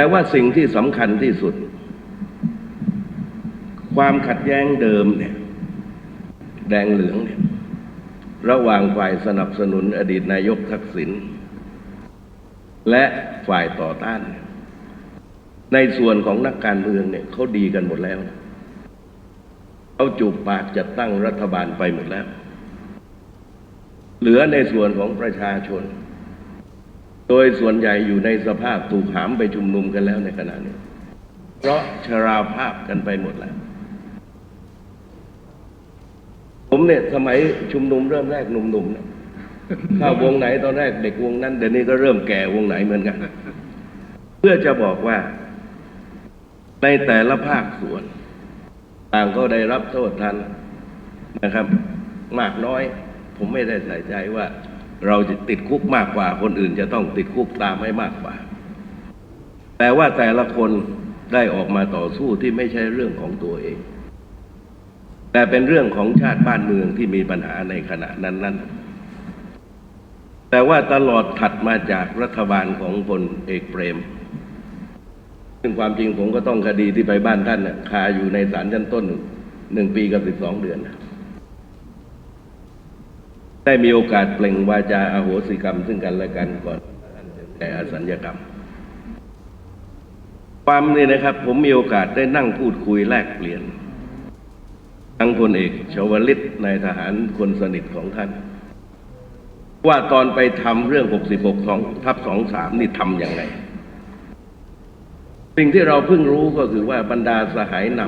แต่ว่าสิ่งที่สำคัญที่สุด ความขัดแย้งเดิมเนี่ย แดงเหลืองเนี่ย ระหว่างฝ่ายสนับสนุนอดีตนายกทักษิณและฝ่ายต่อต้าน ในส่วนของนักการเมืองเนี่ยเขาดีกันหมดแล้วเขาจูบปากจัดตั้งรัฐบาลไปหมดแล้ว เหลือในส่วนของประชาชน โดยส่วนใหญ่อยู่ในสภาพถูกหามไปชุมนุมกันแล้วในขณะนี้ เพราะชราภาพกันไปหมดแล้ว ผมเนี่ยสมัยชุมนุมเริ่มแรกหนุ่มๆเนี่ยเข้าวงไหนตอนแรกเด็กวงนั้นเดี๋ยวนี้ก็เริ่มแก่วงไหนเหมือนกัน เพื่อจะบอกว่า ในแต่ละภาคส่วน ต่างก็ได้รับโทษทันนะครับ มากน้อย ผมไม่ได้ใส่ใจว่า เราจะติดคุกมากกว่า คนอื่นจะต้องติดคุกตามให้มากกว่า แต่ว่าแต่ละคนได้ออกมาต่อสู้ที่ไม่ใช่เรื่องของตัวเอง แต่เป็นเรื่องของชาติบ้านเมืองที่มีปัญหาในขณะนั้นๆแต่ว่าตลอดถัดมาจากรัฐบาลของพลเอกเปรม ซึ่งความจริงผมก็ต้องคดีที่ไปบ้านท่านน่ะคาอยู่ในศาลชั้นต้นหนึ่งปีกับสิบสองเดือนนะ ได้มีโอกาสเปล่งวาจาอาโหสิกรรม ซึ่งกันและกันก่อนแก่อสัญญกรรม ความนี่นะครับ ผมมีโอกาสได้นั่งพูดคุยแลกเปลี่ยน ทั้งพลเอกชวลิตนายทหารคนสนิทของท่าน ว่าตอนไปทำเรื่อง 66ของทับ23 นี่ทำยังไงสิ่งที่เราเพิ่งรู้ก็คือว่าบรรดาสหายน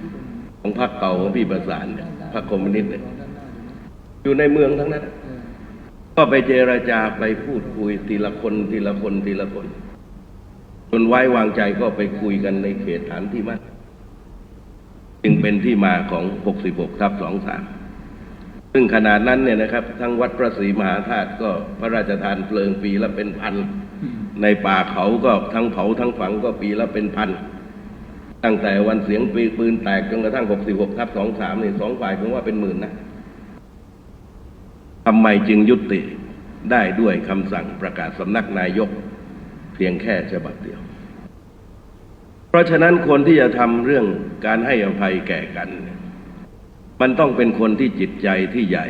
ำของพรรคเก่าของพี่ประสานพรรคคอมมิวนิสต์เนี่ย อยู่ในเมืองทั้งนั้น ก็ไปเจราจาไปพูดคุยทีละคนทีละคนทีละคน จนไว้วางใจก็ไปคุยกันในเขตฐานที่มั่นจึงเป็นที่มาของ 66ทับ23 ซึ่งขนาดนั้นเนี่ยนะครับ ทั้งวัดพระศรีมหาธาตุก็พระราชทานเพลิงปีละเป็นพัน ในป่าเขาก็ทั้งเผาทั้งฝังก็ปีละเป็นพันตั้งแต่วันเสียงปืนปืนแตกจนกระทั่ง 66ทับ23นี่สองฝ่ายผมว่าเป็นหมื่นนะ ทำไมจึงยุติได้ด้วยคำสั่งประกาศสำนักนายกเพียงแค่ฉบับเดียว เพราะฉะนั้นคนที่จะทำเรื่องการให้อภัยแก่กัน มันต้องเป็นคนที่จิตใจที่ใหญ่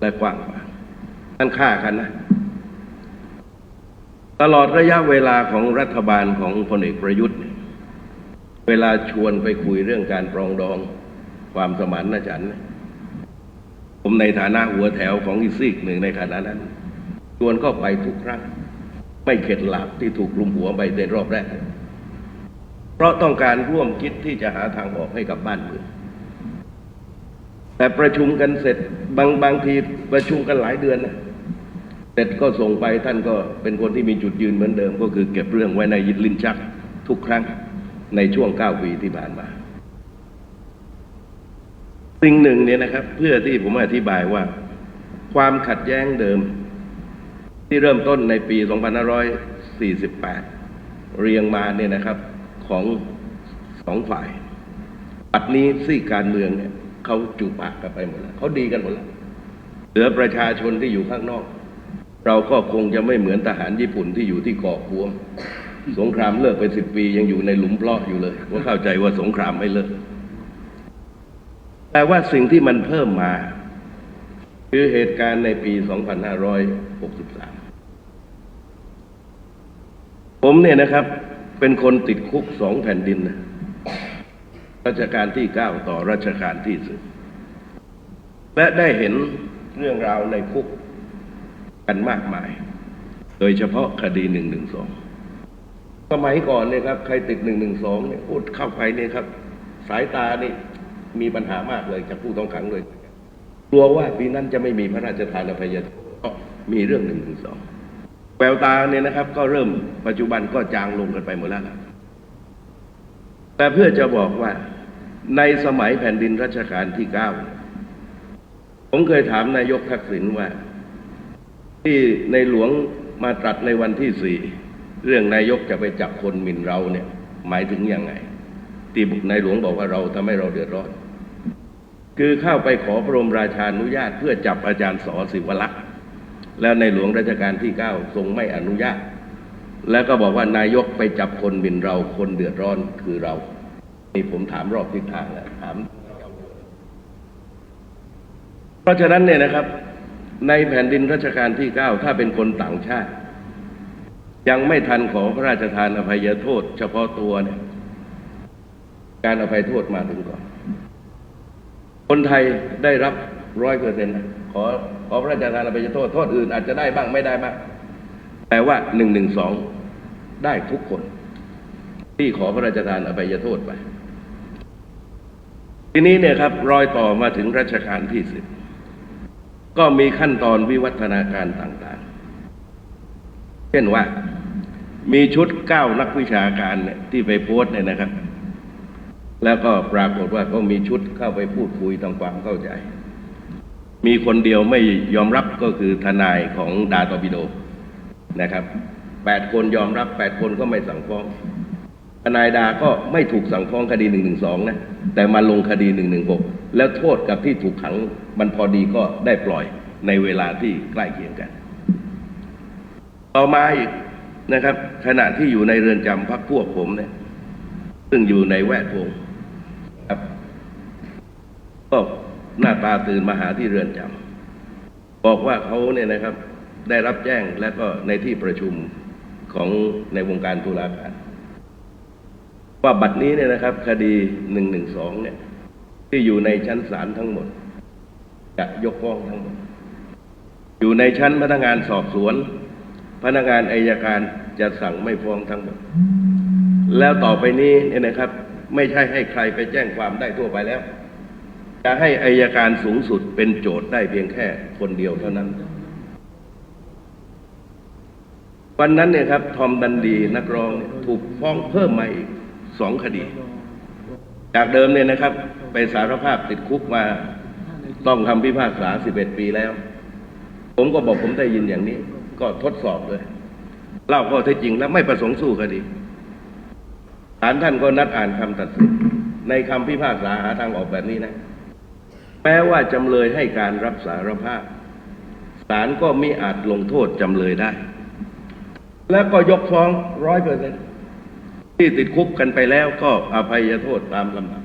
และกว้างขวางนั่นฆ่ากันนะ ตลอดระยะเวลาของรัฐบาลของพลเอกประยุทธ์ เวลาชวนไปคุยเรื่องการปรองดองความสมานฉันท์เนี่ย ผมในฐานะหัวแถวของอีซีกหนึ่งในขณะนั้นชวนก็ไปทุกครั้ง ไม่เข็ดหลาบที่ถูกลุมหัวไปในรอบแรก เพราะต้องการร่วมคิดที่จะหาทางออกให้กับบ้านเมืองแต่ประชุมกันเสร็จบางบางทีประชุมกันหลายเดือนนะเสร็จก็ส่งไปท่านก็เป็นคนที่มีจุดยืนเหมือนเดิม ก็คือเก็บเรื่องไว้ในยิดลิ้นชักทุกครั้งในช่วงเก้าปีที่ผ่านมา สิ่งหนึ่งเนี่ยนะครับ เพื่อที่ผมอธิบายว่า ความขัดแย้งเดิม ที่เริ่มต้นในปี 2548 เรียงมาเนี่ยนะครับของสองฝ่ายปัดนี้ซี่การเมืองเนี่ยเขาจูปากกันไปหมดแล้วเขาดีกันหมดแล้วเหลือประชาชนที่อยู่ข้างนอก เราก็คงจะไม่เหมือนทหารญี่ปุ่นที่อยู่ที่เกาะพวงสงครามเลิกไปสิบปียังอยู่ในหลุมเพลาะอยู่เลยว่าเข้าใจว่าสงครามไม่เลิก แต่ว่าสิ่งที่มันเพิ่มมา คือเหตุการณ์ในปี 2563 ผมเนี่ยนะครับ เป็นคนติดคุกสองแผ่นดินนะรัชกาลที่เก้าต่อรัชกาลที่สิบและได้เห็นเรื่องราวในคุกกันมากมาย โดยเฉพาะคดีหนึ่งหนึ่งสองสมัยก่อนเนี่ยครับ ใครติดหนึ่งหนึ่งสองเนี่ยพูดเข้าไปเนี่ยครับ สายตานี่ มีปัญหามากเลยจากผู้ต้องขังเลย กลัวว่าปีนั้นจะไม่มีพระราชทานอภัยโทษเพราะมีเรื่องหนึ่งถึงสองแววตาเนี่ยนะครับ ก็เริ่มปัจจุบันก็จางลงกันไปหมดแล้วแต่เพื่อจะบอกว่าในสมัยแผ่นดินรัชกาลที่เก้าผมเคยถามนายกทักษิณว่า ที่ในหลวงมาตรัสในวันที่สี่เรื่องนายกจะไปจับคนหมิ่นเราเนี่ย หมายถึงยังไง ที่ในหลวงบอกว่าเราทำให้เราเดือดร้อน คือเข้าไปขอพระบรมราชานุญาต เพื่อจับอาจารย์สอศิวลักษณ์แล้วในหลวงรัชกาลที่เก้าทรงไม่อนุญาต แล้วก็บอกว่านายกไปจับคนหมินเราคนเดือดร้อนคือเรานี่ผมถามรอบทิศทางแล้วถาม เพราะฉะนั้นเนี่ยนะครับ ในแผ่นดินรัชกาลที่เก้าถ้าเป็นคนต่างชาติ ยังไม่ทันขอพระราชทานอภัยโทษ เฉพาะตัวเนี่ย การอภัยโทษมาถึงก่อน คนไทยได้รับร้อยเปอร์เซ็นต์ขอขอพระราชทานอภัยโทษโทษอื่นอาจจะได้บ้างไม่ได้บ้างแต่ว่าหนึ่งหนึ่งสองได้ทุกคน ที่ขอพระราชทานอภัยโทษไป ทีนี้เนี่ยครับ รอยต่อมาถึงรัชกาลที่สิบก็มีขั้นตอนวิวัฒนาการต่างๆ เช่นว่ามีชุดเก้านักวิชาการเนี่ยที่ไปโพสต์เนี่ยนะครับ แล้วก็ปรากฏว่าก็มีชุดเข้าไปพูดคุยทำความเข้าใจ มีคนเดียวไม่ยอมรับก็คือทนายของดาตอร์ปิโดนะครับแปดคนยอมรับแปดคนก็ไม่สั่งฟ้องทนายดาก็ไม่ถูกสั่งฟ้องคดีหนึ่งหนึ่งสองนะ แต่มาลงคดีหนึ่งหนึ่งหกแล้วโทษกับที่ถูกขังมันพอดีก็ได้ปล่อยในเวลาที่ใกล้เคียงกัน ต่อมาอีกนะครับ ขณะที่อยู่ในเรือนจำพักพวกผมเนี่ยซึ่งอยู่ในแวดวง ก็หน้าตาตื่นมาหาที่เรือนจำบอกว่าเขาเนี่ยนะครับได้รับแจ้งและก็ในที่ประชุมของในวงการตุลาการว่าบัดนี้เนี่ยนะครับ คดีหนึ่งหนึ่งสองเนี่ย ที่อยู่ในชั้นศาลทั้งหมด จะยกฟ้องทั้งหมด อยู่ในชั้นพนักงานสอบสวน พนักงานอายการจะสั่งไม่ฟ้องทั้งหมด แล้วต่อไปนี้เนี่ยนะครับ ไม่ใช่ให้ใครไปแจ้งความได้ทั่วไปแล้ว จะให้อายการสูงสุดเป็นโจทย์ได้เพียงแค่คนเดียวเท่านั้น วันนั้นเนี่ยครับทอมดันดีนักร้องถูกฟ้องเพิ่มมาอีกสองคดี จากเดิมเนี่ยนะครับ ไปสารภาพติดคุกมาต้องคำพิพากษาสิบเอ็ดปีแล้ว ผมก็บอกผมได้ยินอย่างนี้ ก็ทดสอบเลย เล่าข้อเท็จจริงแล้วไม่ประสงค์สู้คดีศาลท่านก็นัดอ่านคำตัดสินในคำพิพากษาหาทางออกแบบนี้นะ แม้ว่าจำเลยให้การรับสารภาพศาลก็มิอาจลงโทษจำเลยได้ แล้วก็ยกฟ้องร้อยเปอร์เซ็นที่ติดคุกกันไปแล้วก็อภัยโทษตามลำดับ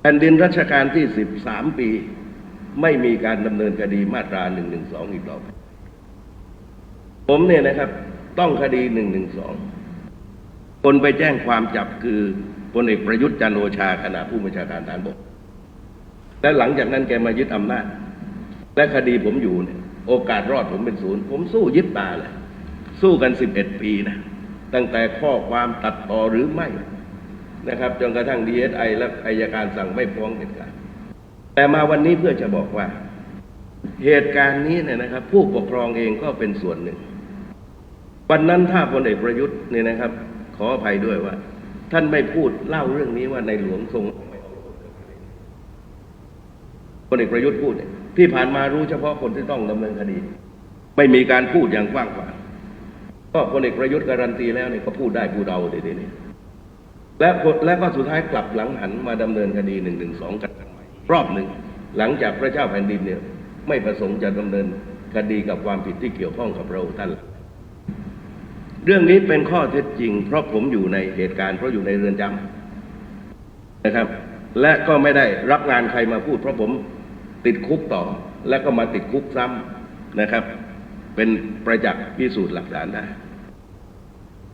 แผ่นดินรัชกาลที่สิบสามปี ไม่มีการดำเนินคดีมาตราหนึ่งหนึ่งสองอีกต่อไปผมเนี่ยนะครับ ต้องคดีหนึ่งหนึ่งสองคนไปแจ้งความจับคือพลเอกประยุทธ์จันโอชาขณะผู้บัญชาการฐานบก และหลังจากนั้นแกมายึดอำนาจ และคดีผมอยู่เนี่ย โอกาสรอดผมเป็นศูนย์ ผมสู้ยึดตาเลย สู้กันสิบเอ็ดปีนะ ตั้งแต่ข้อความตัดต่อหรือไม่นะครับจนกระทั่งดีเอสไอและอายการสั่งไม่ฟ้องเด็ดขาดแต่มาวันนี้เพื่อจะบอกว่า เหตุการณ์นี้เนี่ยนะครับ ผู้ปกครองเองก็เป็นส่วนหนึ่ง วันนั้นถ้าพลเอกประยุทธ์เนี่ยนะครับ ขออภัยด้วยว่า ท่านไม่พูดเล่าเรื่องนี้ว่าในหลวงทรง พลเอกประยุทธ์พูดเนี่ยที่ผ่านมารู้เฉพาะคนที่ต้องดำเนินคดี ไม่มีการพูดอย่างกว้างขวางก็พลเอกประยุทธ์การันตีแล้วเนี่ยก็พูดได้พูดเอาเดี๋ยวนี้และและก็สุดท้ายกลับหลังหันมาดำเนินคดีหนึ่งหนึ่งสองกันใหม่รอบหนึ่งหลังจากพระเจ้าแผ่นดินเนี่ยไม่ประสงค์จะดำเนินคดีกับความผิดที่เกี่ยวข้องกับเราท่านเรื่องนี้เป็นข้อเท็จจริง เพราะผมอยู่ในเหตุการณ์เพราะอยู่ในเรือนจำนะครับ และก็ไม่ได้รับงานใครมาพูด เพราะผม ติดคุกต่อและก็มาติดคุกซ้ำนะครับ เป็นประจักษ์พิสูจน์หลักฐานได้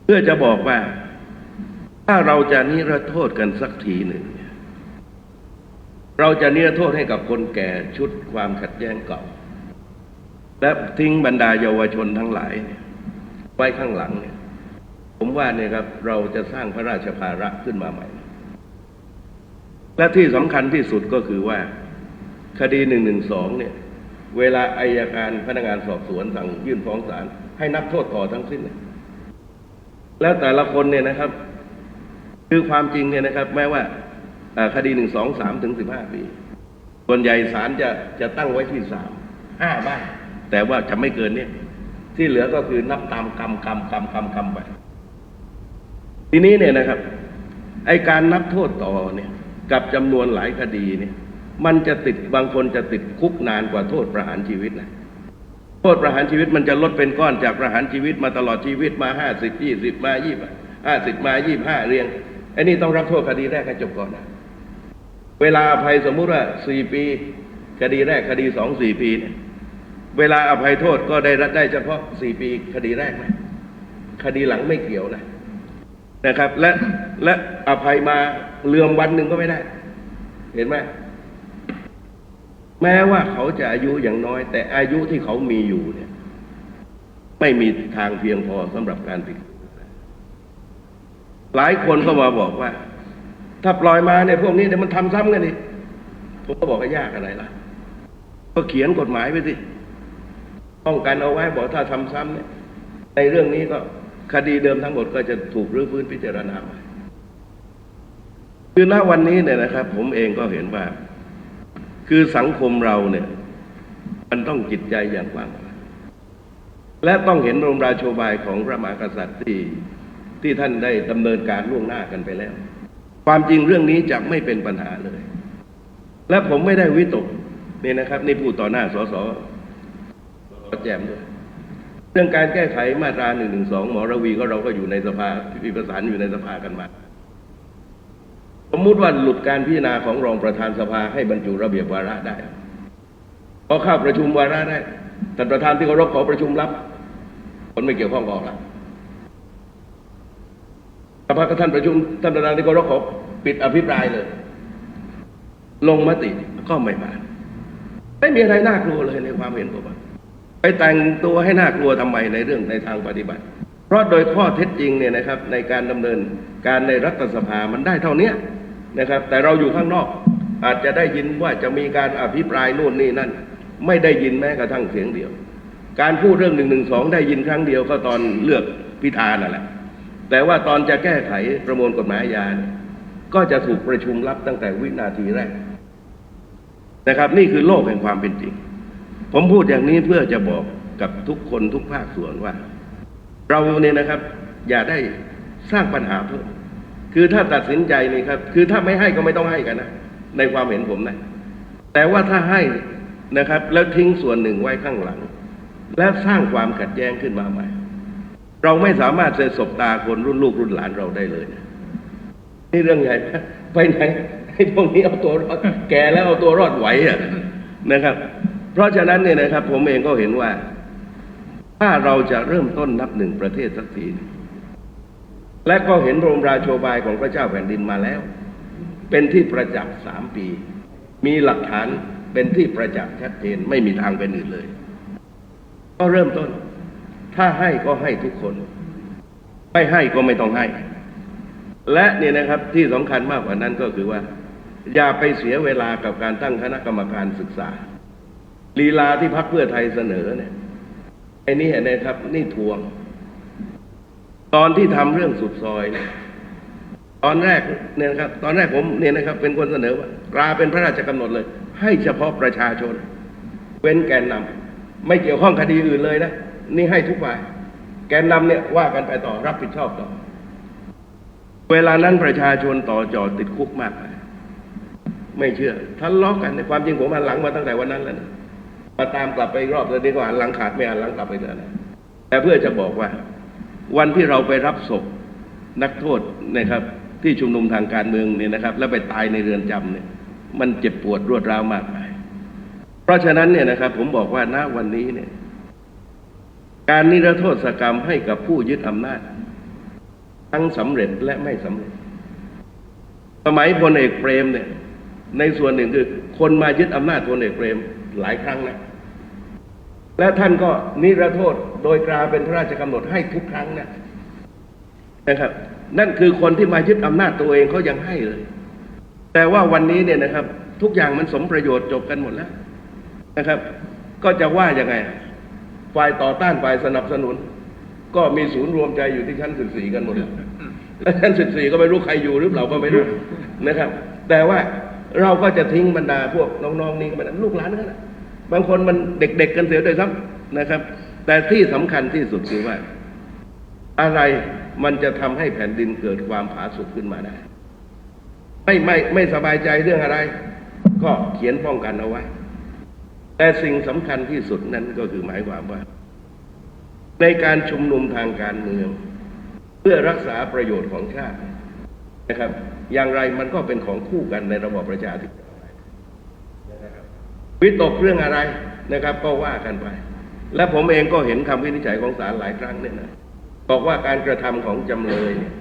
เพื่อจะบอกว่า ถ้าเราจะนิรโทษกันสักทีหนึ่ง เราจะนิรโทษให้กับคนแก่ชุดความขัดแย้งเก่า และทิ้งบรรดาเยาวชนทั้งหลายเนี่ยไว้ข้างหลังเนี่ยผมว่าเนี่ยครับเราจะสร้างพระราชภาระขึ้นมาใหม่ และที่สำคัญที่สุดก็คือว่า คดีหนึ่งหนึ่งสองเนี่ย เวลาอายการพนักงานสอบสวนสั่งยื่นฟ้องศาลให้นับโทษต่อทั้งสิ้นเลยแล้วแต่ละคนเนี่ยนะครับ คือความจริงเนี่ยนะครับ แม้ว่าคดีหนึ่งสองสามถึงสิบห้าปี ส่วนใหญ่ศาลจะจะตั้งไว้ที่สามห้าบ้างแต่ว่าจะไม่เกินเนี่ยที่เหลือก็คือนับตามกรรมกรรมกรรมกรรมกรรมไปทีนี้เนี่ยนะครับ ไอการนับโทษต่อเนี่ย กับจำนวนหลายคดีเนี่ย มันจะติดบางคนจะติดคุกนานกว่าโทษประหารชีวิตนะโทษประหารชีวิตมันจะลดเป็นก้อนจากประหารชีวิตมาตลอดชีวิตมาห้าสิบยี่สิบมายี่ห้าสิบมายี่ห้าเรียงไอ้นี่ต้องรับโทษคดีแรกให้จบก่อนนะเวลาอภัยสมมุติว่าสี่ปี คดีแรกคดีสองสี่ปีเนี่ยเวลาอภัยโทษก็ได้รับได้เฉพาะสี่ปีคดีแรกนะคดีหลังไม่เกี่ยวนะนะครับ และและอภัยมาเลื่อมวันหนึ่งก็ไม่ได้ เห็นไหม แม้ว่าเขาจะอายุอย่างน้อย แต่อายุที่เขามีอยู่เนี่ย ไม่มีทางเพียงพอสำหรับการติดหลายคนก็มาบอกว่า ถ้าปล่อยมาเนี่ยพวกนี้เดี๋ยวมันทำซ้ำกันอีกผมก็บอกว่ายากอะไรล่ะ ก็เขียนกฎหมายไปสิป้องกันเอาไว้บอกถ้าทำซ้ำเนี่ยในเรื่องนี้ก็คดีเดิมทั้งหมดก็จะถูกรื้อฟื้นพิจารณาใหม่คือณวันนี้เนี่ยนะครับ ผมเองก็เห็นว่า คือสังคมเราเนี่ย มันต้องจิตใจอย่างกว้างและต้องเห็นรมราโชบายของพระมหากษัตริย์ที่ที่ท่านได้ดำเนินการล่วงหน้ากันไปแล้ว ความจริงเรื่องนี้จะไม่เป็นปัญหาเลย และผมไม่ได้วิตกนี่นะครับนี่พูดต่อหน้าสสสแจมด้วยเรื่องการแก้ไขมาตราหนึ่งหนึ่งสองหมอระวีก็เราก็อยู่ในสภาพิประสานอยู่ในสภากันมา สมมุติว่าหลุดการพิจารณาของรองประธานสภาให้บรรจุระเบียบวาระได้พอเข้าประชุมวาระได้ท่านประธานที่เคารพขอประชุมรับคนไม่เกี่ยวข้องก็ออกละสภาท่านประชุมท่านประธานที่เคารพขอปิดอภิปรายเลย ลงมติก็ไม่ผ่านไม่มีอะไรน่ากลัวเลยในความเห็นผมไปแต่งตัวให้น่ากลัวทำไมในเรื่องในทางปฏิบัติ เพราะโดยข้อเท็จจริงเนี่ยนะครับในการดำเนินการในรัฐสภามันได้เท่านี้นะครับ แต่เราอยู่ข้างนอก อาจจะได้ยินว่าจะมีการอภิปรายนู่นนี่นั่น ไม่ได้ยินแม้กระทั่งเสียงเดียว การพูดเรื่องหนึ่งหนึ่งสองได้ยินครั้งเดียวก็ตอนเลือกพิธานั่นแหละ แต่ว่าตอนจะแก้ไขประมวลกฎหมายอาญาเนี่ยก็จะถูกประชุมลับตั้งแต่วินาทีแรกนะครับนี่คือโลกแห่งความเป็นจริง ผมพูดอย่างนี้เพื่อจะบอกกับทุกคนทุกภาคส่วนว่า เราเนี่ยนะครับ อย่าได้สร้างปัญหาเพิ่มคือถ้าตัดสินใจนี่ครับ คือถ้าไม่ให้ก็ไม่ต้องให้กันนะในความเห็นผมนะแต่ว่าถ้าให้นะครับ แล้วทิ้งส่วนหนึ่งไว้ข้างหลัง แล้วสร้างความขัดแย้งขึ้นมาใหม่ เราไม่สามารถจะสบตาคนรุ่นลูกรุ่นหลานเราได้เลยนะนี่เรื่องใหญ่ไปไหนให้พวกนี้เอาตัวรอดแก่แล้วเอาตัวรอดไหวอะนะครับ เพราะฉะนั้นเนี่ยนะครับ ผมเองก็เห็นว่า ถ้าเราจะเริ่มต้นนับหนึ่งประเทศสักทีและก็เห็นโรมราโชบายของพระเจ้าแผ่นดินมาแล้ว เป็นที่ประจักษ์สามปี มีหลักฐานเป็นที่ประจักษ์ชัดเจนไม่มีทางเป็นอื่นเลย ก็เริ่มต้น ถ้าให้ก็ให้ทุกคน ไม่ให้ก็ไม่ต้องให้ และเนี่ยนะครับที่สำคัญมากกว่านั้นก็คือว่า อย่าไปเสียเวลากับการตั้งคณะกรรมการศึกษา ลีลาที่พักเพื่อไทยเสนอเนี่ย ไอ้นี่เห็นไหมครับ นี่ทวง ตอนที่ทำเรื่องสุดซอยเนี่ยตอนแรกเนี่ยนะครับ ตอนแรกผมเนี่ยนะครับ เป็นคนเสนอว่าตราเป็นพระราชกำหนดเลย ให้เฉพาะประชาชน เว้นแกนนำไม่เกี่ยวข้องคดีอื่นเลยนะนี่ให้ทุกฝ่าย แกนนำเนี่ยว่ากันไปต่อรับผิดชอบต่อ เวลานั้นประชาชนต่อจอติดคุกมาก ไม่เชื่อทะเลาะกันในความจริงผมอ่าหลังมาตั้งแต่วันนั้นแล้วนะ มาตามกลับไปอีกรอบเลยดีกว่าอ่านหลังขาดไม่อ่านหลังกลับไปเลยนะแต่เพื่อจะบอกว่า วันที่เราไปรับศพนักโทษนะครับ ที่ชุมนุมทางการเมืองเนี่ยนะครับ แล้วไปตายในเรือนจำเนี่ย มันเจ็บปวดรวดร้าวมากมายเพราะฉะนั้นเนี่ยนะครับ ผมบอกว่าณวันนี้เนี่ย การนิรโทษกรรมให้กับผู้ยึดอำนาจ ทั้งสำเร็จและไม่สำเร็จ สมัยพลเอกเปรมเนี่ย ในส่วนหนึ่งคือ คนมายึดอำนาจพลเอกเปรมหลายครั้งนะ และท่านก็นิรโทษโดยกราเป็นพระราชกำหนดให้ทุกครั้งนะนะครับ นั่นคือคนที่มายึดอำนาจตัวเองเขายังให้เลย แต่ว่าวันนี้เนี่ยนะครับ ทุกอย่างมันสมประโยชน์จบกันหมดแล้วนะครับ ก็จะว่ายังไง ฝ่ายต่อต้านฝ่ายสนับสนุน ก็มีศูนย์รวมใจอยู่ที่ชั้นสิบสี่กันหมดแล้วและชั้นสิบสี่ก็ไม่รู้ใครอยู่หรือเปล่าก็ไม่รู้นะครับ แต่ว่าเราก็จะทิ้งบรรดาพวกน้องๆนี่ไปนะลูกหลานนั่นแหละ บางคนมันเด็ก ๆ กันเสียด้วยซ้ำนะครับ แต่ที่สำคัญที่สุดคือว่า อะไรมันจะทำให้แผ่นดินเกิดความผาสุกขึ้นมาได้ ไม่ไม่ไม่สบายใจเรื่องอะไร ก็เขียนป้องกันเอาไว้ แต่สิ่งสำคัญที่สุดนั้นก็คือหมายความว่า ในการชุมนุมทางการเมือง เพื่อรักษาประโยชน์ของชาตินะครับ อย่างไรมันก็เป็นของคู่กันในระบอบประชาธิปไตย วิตกเรื่องอะไรนะครับ ก็ว่ากันไป และผมเองก็เห็นคำวินิจฉัยของศาลหลายครั้งเนี่ยนะบอกว่าการกระทำของจำเลยเนี่ย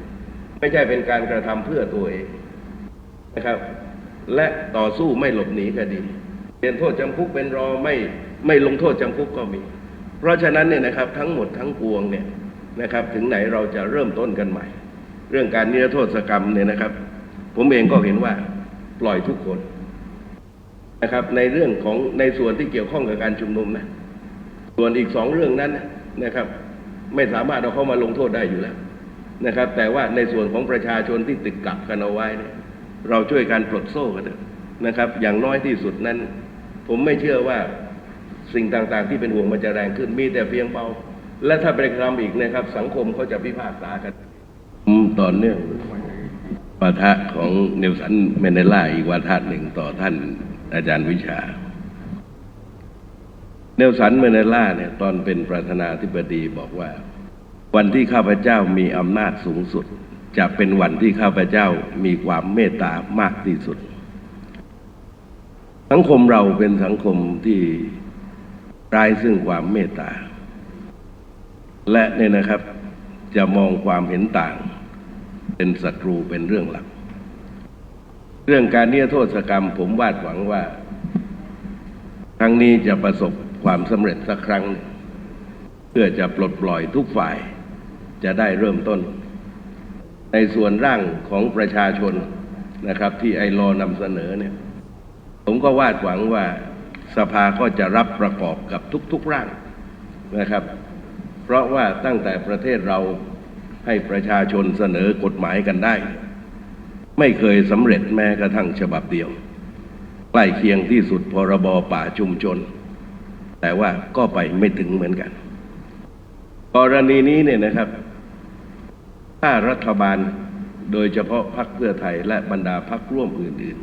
ไม่ใช่เป็นการกระทำเพื่อตัวเองนะครับ และต่อสู้ไม่หลบหนีคดีเปลี่ยนโทษจำคุกเป็นรอไม่ไม่ลงโทษจำคุกก็มี เพราะฉะนั้นเนี่ยนะครับทั้งหมดทั้งปวงเนี่ยนะครับ ถึงไหนเราจะเริ่มต้นกันใหม่ เรื่องการนิรโทษกรรมเนี่ยนะครับ ผมเองก็เห็นว่าปล่อยทุกคน นะครับในเรื่องของในส่วนที่เกี่ยวข้องกับการชุมนุมนะส่วนอีกสองเรื่องนั้นนะครับ ไม่สามารถเอาเข้ามาลงโทษได้อยู่แล้วนะครับ แต่ว่าในส่วนของประชาชนที่ติดกับกันเอาไว้เนี่ยเราช่วยการปลดโซ่กันนะครับ อย่างน้อยที่สุดนั้น ผมไม่เชื่อว่าสิ่งต่างๆ ที่เป็นห่วงมันจะแรงขึ้นมีแต่เพียงเบาและถ้าไปกระทำอีกนะครับ สังคมเขาจะพิพากษากันต่อเนื่องวาทะของเนลสันเมนเดล่าอีกวาทะหนึ่งต่อท่าน อาจารย์วิชา เนลสันเมเดล่าเนี่ยตอนเป็นประธานาธิบดีบอกว่า วันที่ข้าพเจ้ามีอำนาจสูงสุด จะเป็นวันที่ข้าพเจ้ามีความเมตตามากที่สุด สังคมเราเป็นสังคมที่ไร้ซึ่งความเมตตา และเนี่ยนะครับจะมองความเห็นต่าง เป็นศัตรูเป็นเรื่องหลัก เรื่องการนิรโทษกรรม ผมวาดหวังว่า ครั้งนี้จะประสบความสำเร็จสักครั้งหนึ่งเพื่อจะปลดปล่อยทุกฝ่าย จะได้เริ่มต้น ในส่วนร่างของประชาชนนะครับ ที่ไอรอนำเสนอเนี่ย ผมก็วาดหวังว่าสภาก็จะรับประกอบกับทุกๆร่างนะครับ เพราะว่าตั้งแต่ประเทศเราให้ประชาชนเสนอกฎหมายกันได้ ไม่เคยสำเร็จแม้กระทั่งฉบับเดียว ใกล้เคียงที่สุดพรบป่าชุมชน แต่ว่าก็ไปไม่ถึงเหมือนกัน กรณีนี้เนี่ยนะครับ ถ้ารัฐบาลโดยเฉพาะพรรคเพื่อไทยและบรรดาพรรคร่วมอื่น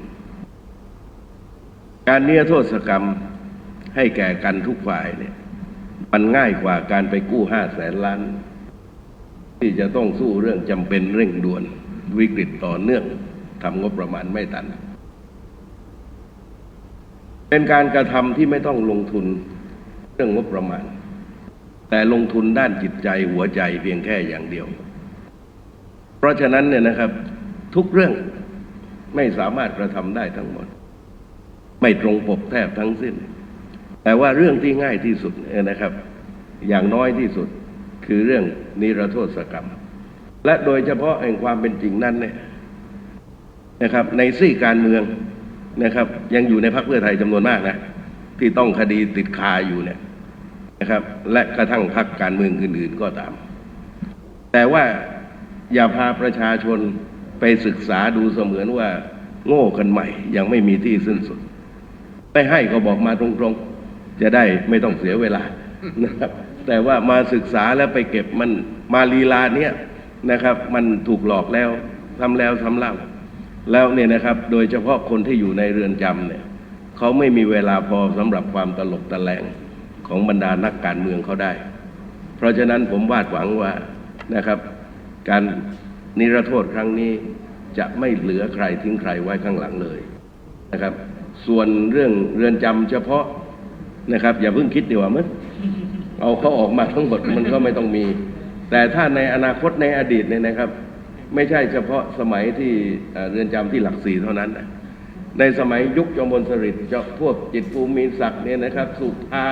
ๆ การเนียโทษกรรมให้แก่กันทุกฝ่ายเนี่ย มันง่ายกว่าการไปกู้ห้าแสนล้าน ที่จะต้องสู้เรื่องจำเป็นเร่งด่วน วิกฤตต่อเนื่องทำงบประมาณไม่ทัน เป็นการกระทำที่ไม่ต้องลงทุนเรื่องงบประมาณ แต่ลงทุนด้านจิตใจหัวใจเพียงแค่อย่างเดียว เพราะฉะนั้นเนี่ยนะครับทุกเรื่องไม่สามารถกระทำได้ทั้งหมด ไม่ตรงปกแทบทั้งสิ้น แต่ว่าเรื่องที่ง่ายที่สุดนนะครับ อย่างน้อยที่สุดคือเรื่องนิรโทษกรรม และโดยเฉพาะแห่งความเป็นจริงนั้นเนี่ยนะครับ ในซี่การเมืองนะครับ ยังอยู่ในพรรคเพื่อไทยจำนวนมากนะที่ต้องคดีติดคาอยู่เนี่ยนะครับ และกระทั่งพรรคการเมืองอื่น ๆก็ตาม แต่ว่าอย่าพาประชาชนไปศึกษาดูเสมือนว่า โง่กันใหม่ ยังไม่มีที่สิ้นสุด ไม่ให้ก็บอกมาตรงๆ จะได้ไม่ต้องเสียเวลานะครับ แต่ว่ามาศึกษาแล้วไปเก็บมันมาลีลาเนี้ย นะครับ มันถูกหลอกแล้วทำแล้วทำเล่าแล้วเนี่ยนะครับ โดยเฉพาะคนที่อยู่ในเรือนจำเนี่ยเขาไม่มีเวลาพอสำหรับความตลกตะแลงของบรรดานักการเมืองเขาได้ เพราะฉะนั้นผมวาดหวังว่านะครับ การนิรโทษครั้งนี้จะไม่เหลือใครทิ้งใครไว้ข้างหลังเลยนะครับ ส่วนเรื่องเรือนจำเฉพาะนะครับ อย่าเพิ่งคิดดีกว่ามั้งเอาเขาออกมาทั้งหมดมันก็ไม่ต้องมี แต่ถ้าในอนาคตในอดีตเนี่ยนะครับ ไม่ใช่เฉพาะสมัยที่เรือนจำที่หลักสี่เท่านั้นนะในสมัยยุคจอมพลสฤษดิ์เจ้าพวกจิตภูมิศักดิ์เนี่ยนะครับ สุภา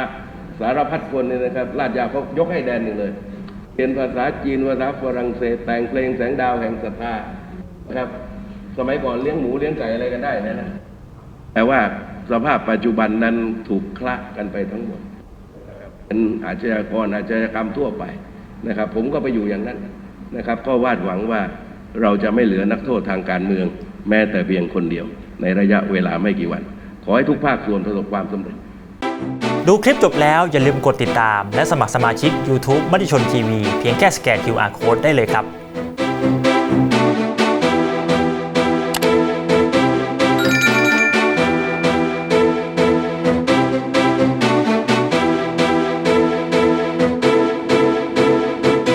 สารพัดคนเนี่ยนะครับลาดยาเขายกให้แดนหนึ่งเลยเรียนภาษาจีนภาษาฝรั่งเศสแต่งเพลงแสงดาวแห่งศรัทธานะครับ สมัยก่อนเลี้ยงหมูเลี้ยงไก่อะไรกันได้นะนะแต่ว่าสภาพปัจจุบันนั้นถูกคละกันไปทั้งหมดนะครับเป็นอาชญากรอาชญากรรมทั่วไป นะครับ ผมก็ไปอยู่อย่างนั้นนะครับ ก็วาดหวังว่าเราจะไม่เหลือนักโทษทางการเมือง แม้แต่เพียงคนเดียว ในระยะเวลาไม่กี่วัน ขอให้ทุกภาคส่วนประสบความสำเร็จ ดูคลิปจบแล้วอย่าลืมกดติดตาม และสมัครสมาชิก YouTube มติชนทีวีเพียงแค่สแกน QR Code ได้เลยครับ